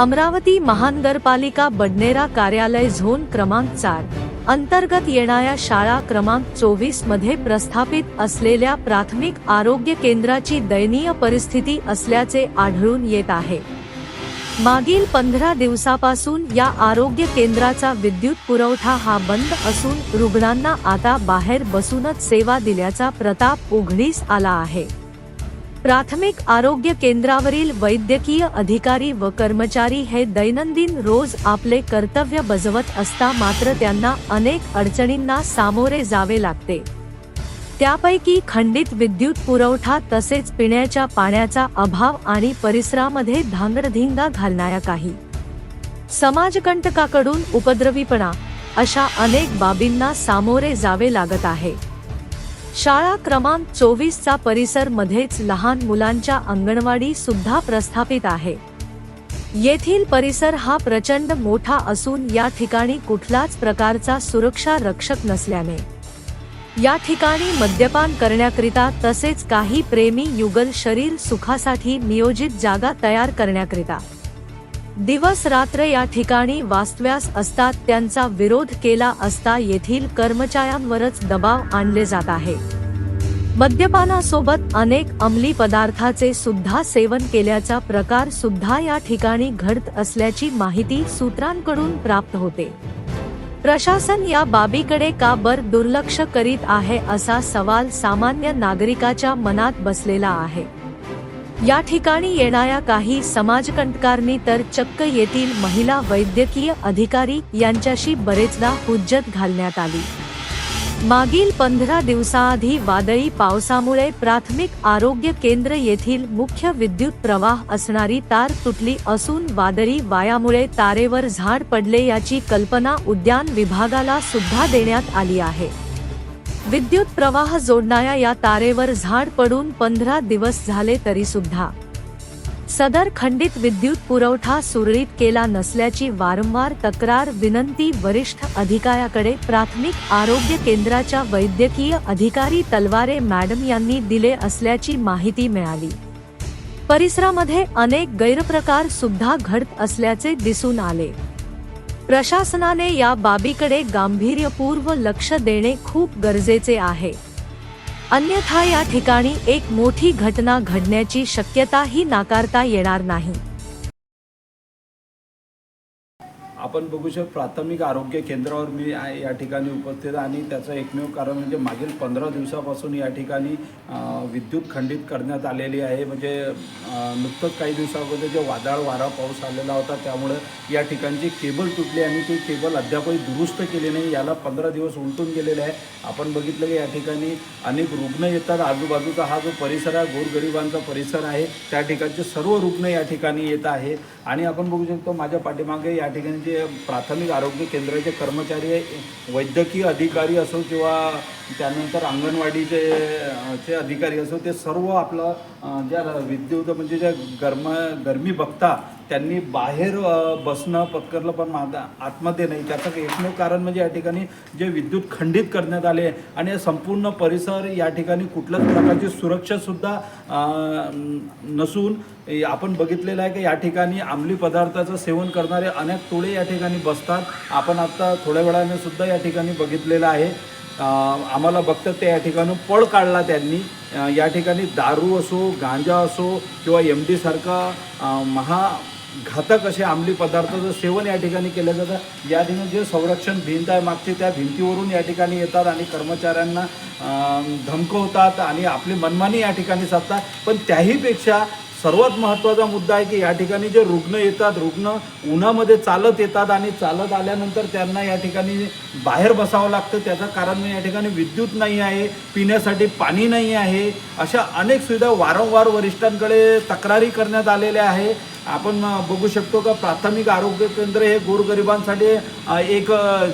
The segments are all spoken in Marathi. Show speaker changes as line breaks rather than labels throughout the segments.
अमरावती महानगरपालिका बडनेरा कार्यालय झोन क्रमांक चार अंतर्गत येणाऱ्या शाळा क्रमांक चोवीसमध्ये प्रस्थापित असलेल्या प्राथमिक आरोग्य केंद्राची दयनीय परिस्थिती असल्याचे आढळून येत आहे. मागील पंधरा दिवसापासून या आरोग्य केंद्राचा विद्युत पुरवठा हा बंद असून रुग्णांना आता बाहेर बसूनच सेवा दिल्याचा प्रताप उघडीस आला आहे. प्राथमिक आरोग्य केंद्रावरील वैद्यकीय अधिकारी व कर्मचारी हे दैनंदिन रोज आपले कर्तव्य बजवत असता मात्र त्यांना अनेक अडचणींना सामोरे जावे लागते. त्यापैकी खंडित विद्युत पुरवठा तसेच पिण्याच्या पाण्याचा अभाव आणि परिसरामध्ये धांगरधिंगा घालणाऱ्या काही. समाजकंटकाकडून उपद्रवीपणा अशा अनेक बाबींना सामोरे जावे लागत आहे. शाळा क्रमांक चोवीसचा परिसर मध्येच लहान मुलांच्या अंगणवाडी सुद्धा प्रस्थापित आहे. येथील परिसर हा प्रचंड मोठा असून या ठिकाणी कुठलाच प्रकारचा सुरक्षा रक्षक नसल्याने. या ठिकाणी मद्यपान करण्याकरिता तसेच काही प्रेमी युगल शरीर सुखासाठी नियोजित जागा तयार करण्याकरिता. दिवस रात्र या ठिकाणी वास्तव्यास असतात त्यांचा विरोध केला असता येथील कर्मचाऱ्यांवरच दबाव आणले जात आहे. मद्यपानासोबत अनेक अंमली पदार्थाचे सुद्धा सेवन केल्याचा प्रकार सुद्धा या ठिकाणी घडत असल्याची माहिती सूत्रांकडून प्राप्त होते. प्रशासन या बाबीकडे का बर दुर्लक्ष करीत आहे असा सवाल सामान्य नागरिकाच्या मनात बसलेला आहे. या ठिकाणी येणाऱ्या काही समाजकंटकारणी तर चक्क येथील महिला वैद्यकीय अधिकारी यांच्याशी बरेचदा हुज्जत घालण्यात आली. मागील पंधरा दिवसाआधी वादळी पावसामुळे प्राथमिक आरोग्य केंद्र येथील मुख्य विद्युत प्रवाह असणारी तार तुटली असून वादळी वायामुळे तारेवर झाड पडले याची कल्पना उद्यान विभागाला सुद्धा देण्यात आली आहे. विद्युत प्रवाह जोडणाऱ्या या तारेवर झाड पडून पंधरा दिवस झाले तरी सुद्धा. सदर खंडित विद्युत पुरवठा सुरळीत केला नसल्याची वारंवार तक्रार विनंती वरिष्ठ अधिकाऱ्याकडे प्राथमिक आरोग्य केंद्राच्या वैद्यकीय अधिकारी तलवारे मॅडम यांनी दिले असल्याची माहिती मिळाली. परिसरामध्ये अनेक गैरप्रकार सुद्धा घडत असल्याचे दिसून आले. प्रशासनाने या बाबीकडे गांभीर्यपूर्व लक्ष देणे खूप गरजेचे आहे. अन्यथा या ठिकाणी एक मोठी घटना घडण्याची शक्यताही नाकारता येणार नाही.
आपण बघू शकतो प्राथमिक आरोग्य केंद्रावर मी या ठिकाणी उपस्थित आणि त्याचं एकमेव कारण म्हणजे मागील पंधरा दिवसापासून या ठिकाणी विद्युत खंडित करण्यात आलेली आहे. म्हणजे नुकतंच काही दिवसामध्ये जे वादळ वारा पाऊस आलेला होता त्यामुळं या ठिकाणची केबल तुटली आणि ती केबल अद्यापही दुरुस्त केली नाही. याला पंधरा दिवस उलटून गेलेले आहे. आपण बघितलं की या ठिकाणी अनेक रुग्ण येतात. आजूबाजूचा हा जो परिसर आहे गोरगरिबांचा परिसर आहे त्या ठिकाणचे सर्व रुग्ण या ठिकाणी येत आहे. आणि आपण बघू शकतो माझ्या पाठीमागे या ठिकाणी जे प्राथमिक आरोग्य केंद्राचे कर्मचारी वैद्यकीय अधिकारी असो किंवा त्यानंतर अंगणवाडीचे चे अधिकारी असो ते सर्व आपलं ज्या विद्युत म्हणजे ज्या गरम गरमी बघता त्यांनी बाहेर बसणं पत्करलं पण माझा आतमध्ये नाही. त्याचं एकमेव कारण म्हणजे या ठिकाणी जे विद्युत खंडित करण्यात आले आणि संपूर्ण परिसर या ठिकाणी कुठल्याच प्रकारची सुरक्षासुद्धा नसून आपण बघितलेलं आहे की या ठिकाणी अंमली पदार्थाचं सेवन करणारे अनेक टोळे या ठिकाणी बसतात. आपण आता थोड्या वेळाने सुद्धा या ठिकाणी बघितलेलं आहे. आम्हाला बघतात ते या ठिकाणी पळ काढला त्यांनी. या ठिकाणी दारू असो गांजा असो किंवा एम डीसारखा महा घातक असे अंमली पदार्थाचं सेवन या ठिकाणी केलं जातं. या ठिकाणी जे संरक्षण भिंत आहे मागची त्या भिंतीवरून या ठिकाणी येतात आणि कर्मचाऱ्यांना धमकवतात आणि आपली मनमानी या ठिकाणी साधतात. पण त्याहीपेक्षा सर्वात महत्त्वाचा मुद्दा आहे की या ठिकाणी जे रुग्ण येतात रुग्ण उन्हामध्ये चालत येतात आणि चालत आल्यानंतर त्यांना या ठिकाणी बाहेर बसावं लागतं. त्याचं कारण म्हणजे या ठिकाणी विद्युत नाही आहे पिण्यासाठी पाणी नाही आहे. अशा अनेक सुविधा वारंवार वरिष्ठांकडे तक्रारी करण्यात आलेल्या आहे आपण बघू शकतो का प्राथमिक आरोग्य केंद्र हे गोरगरिबांसाठी एक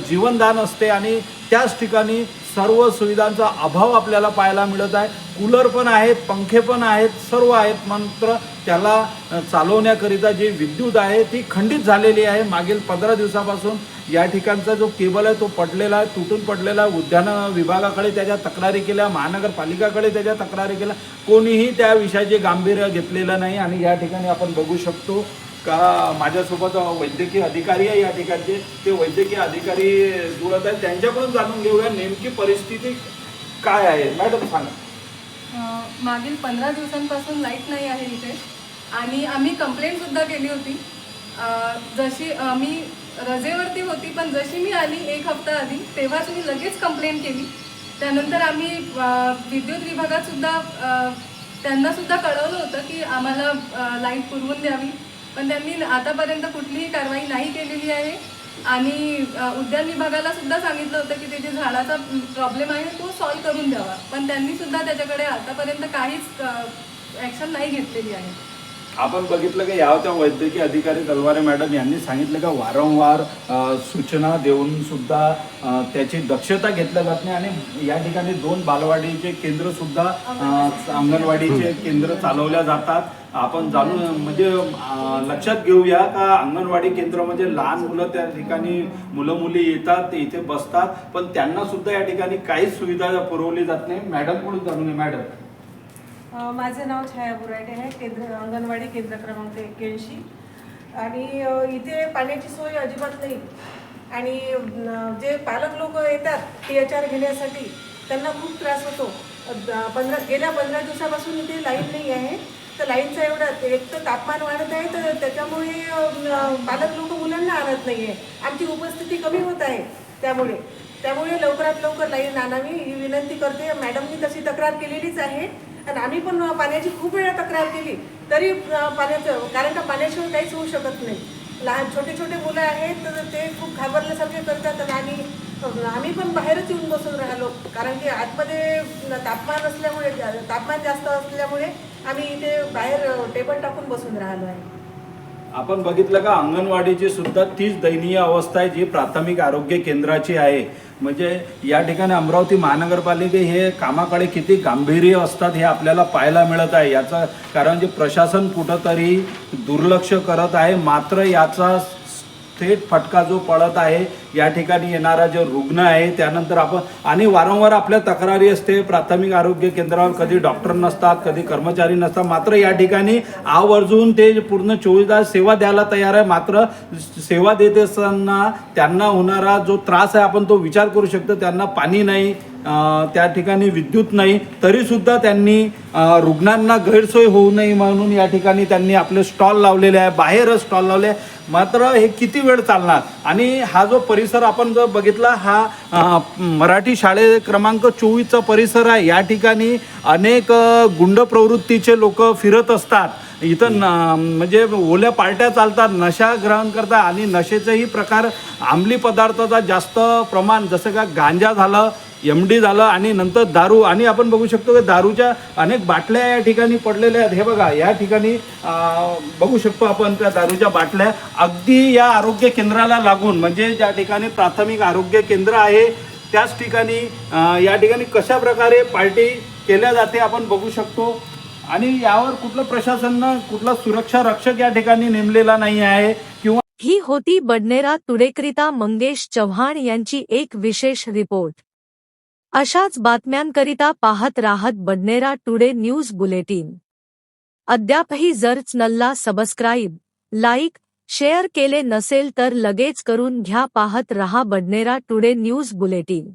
जीवनदान असते आणि त्याच ठिकाणी सर्व सुविधांचा अभाव आपल्याला पाहायला मिळत आहे. कूलर पण आहेत पंखे पण आहेत सर्व आहेत. मात्र त्याला चालवण्याकरिता जी विद्युत आहे ती खंडित झालेली आहे. मागील पंधरा दिवसापासून या ठिकाणचा जो केबल आहे तो पडलेला आहे तुटून पडलेला आहे. उद्यान विभागाकडे त्याच्या तक्रारी केल्या महानगरपालिकाकडे त्याच्या तक्रारी केल्या. कोणीही त्या विषयाचे गांभीर्य घेतलेलं नाही आणि या ठिकाणी आपण बघू शकतो. का माझ्यासोबत वैद्यकीय अधिकारी आहे या ठिकाणचे ते वैद्यकीय अधिकारी जुळत आहेत त्यांच्याकडून जाणून घेऊया नेमकी परिस्थिती काय आहे. मॅडम सांगा.
मागील पंधरा दिवसांपासून लाइट नाही आहे इथे. आणि आम्ही कंप्लेंटसुद्धा केली होती. जशी मी रजेवरती होती पण जशी मी आली एक हप्ता आधी तेव्हाच मी लगेच कंप्लेंट केली. त्यानंतर आम्ही विद्युत विभागातसुद्धा त्यांनासुद्धा कळवलं होतं की आम्हाला लाइट पुरवून द्यावी. पण त्यांनी आतापर्यंत कुठलीही कारवाई नाही केलेली आहे. आणि उद्यान विभागाला सुद्धा सांगितलं होतं की ते जे झाडाचा प्रॉब्लेम आहे तो सॉल्व्ह करून द्यावा. पण त्यांनी सुद्धा त्याच्याकडे आतापर्यंत काहीच ॲक्शन नाही घेतलेली आहे.
आपण बघितलं की या त्या वैद्यकीय अधिकारी तलवारे मॅडम यांनी सांगितलं का वारंवार सूचना देऊन सुद्धा त्याची दक्षता घेतल्या जात नाही आणि या ठिकाणी दोन बालवाडीचे केंद्र सुद्धा अंगणवाडीचे केंद्र चालवल्या जातात. आपण जाणून म्हणजे लक्षात घेऊया का अंगणवाडी केंद्र म्हणजे लहान मुलं त्या ठिकाणी मुलं मुली येतात ते इथे बसतात पण त्यांना सुद्धा या ठिकाणी काहीच सुविधा पुरवली जात नाही. मॅडम म्हणून जाणून मॅडम.
माझे नाव छाया बुराटे आहे केंद्र अंगणवाडी केंद्र क्रमांक एक्क्याऐंशी. आणि इथे पाण्याची सोय अजिबात नाही. आणि जे पालक लोक येतात टी एच आर घेण्यासाठी त्यांना खूप त्रास होतो. द- पंधरा गेल्या पंधरा दिवसापासून इथे लाईन नाही आहे. तर लाईनचा एवढा एक तर तापमान वाढत आहे तर त्याच्यामुळे पालक लोक मुलांना आणत नाही आहे आमची उपस्थिती कमी होत आहे त्यामुळे. त्यामुळे लवकरात लवकर लाईन आणावी ही विनंती करते. मॅडमनी तशी तक्रार केलेलीच आहे. कारण आम्ही पण पाण्याची खूप वेळा तक्रार केली. तरी पाण्याचं कारण का पाण्याशिवाय काहीच होऊ शकत नाही. लहान छोटे छोटे मुलं आहेत तर ते खूप घाबरल्यासारखे करतात आणि आम्ही आम्ही पण बाहेरच येऊन बसून राहिलो. कारण की आतमध्ये तापमान असल्यामुळे तापमान जास्त असल्यामुळे आम्ही इथे बाहेर टेबल टाकून बसून राहिलो आहे.
आपण बघितलं का अंगणवाडीची सुद्धा तीच दयनीय अवस्था आहे जी प्राथमिक आरोग्य केंद्राची आहे. म्हणजे या ठिकाणी अमरावती महानगरपालिके हे कामाकडे किती गांभीर्य असतात हे आपल्याला पाहायला मिळत आहे. याचं कारण जे प्रशासन कुठंतरी दुर्लक्ष करत आहे मात्र याचा थेट फटका जो पडत आहे या ठिकाणी येणारा जो रुग्ण आहे त्यानंतर आपण आणि वारंवार आपल्या तक्रारी असते प्राथमिक आरोग्य केंद्रावर कधी डॉक्टर नसतात कधी कर्मचारी नसतात. मात्र या ठिकाणी आवर्जून ते पूर्ण चोवीस तास सेवा द्यायला तयार आहे. मात्र सेवा देत असताना त्यांना होणारा जो त्रास आहे आपण तो विचार करू शकतो त्यांना पाणी नाही त्या ठिकाणी विद्युत नाही तरीसुद्धा त्यांनी रुग्णांना गैरसोय होऊ नये म्हणून या ठिकाणी त्यांनी आपले स्टॉल लावलेले आहे बाहेरच स्टॉल लावले आहे. मात्र हे किती वेळ चालणार? आणि हा जो परिसर आपण जर बघितला हा मराठी शाळे क्रमांक चोवीसचा परिसर आहे. या ठिकाणी अनेक गुंड प्रवृत्तीचे लोक फिरत असतात. इथं न म्हणजे ओल्या पार्ट्या चालतात नशा ग्रहण करतात आणि नशेचेही प्रकार अंमली पदार्थाचा जास्त प्रमाण जसं का गांजा झालं एम डी झालं आणि नंतर दारू आणि आपण बघू शकतो की दारूच्या अनेक बाटल्या या ठिकाणी पडलेल्या आहेत. हे बघा या ठिकाणी बघू शकतो आपण त्या दारूच्या बाटल्या. अगदी या आरोग्य केंद्राला लागून म्हणजे ज्या ठिकाणी प्राथमिक आरोग्य केंद्र आहे त्याच ठिकाणी या ठिकाणी कशा प्रकारे पार्टी केल्या जाते आपण बघू शकतो. आणि यावर कुठलं प्रशासनानं कुठला सुरक्षा रक्षक या ठिकाणी नेमलेला नाही आहे किंवा
ही होती बडनेरा तुडेकरिता मंगेश चव्हाण यांची एक विशेष रिपोर्ट. अशाच बातम्यांकरिता पाहत राहत बडनेरा टुडे न्यूज बुलेटिन. अद्यापही जर चॅनलला सबस्क्राईब लाईक शेअर केले नसेल तर लगेच करून घ्या पाहत रहा बडनेरा टुडे न्यूज बुलेटिन.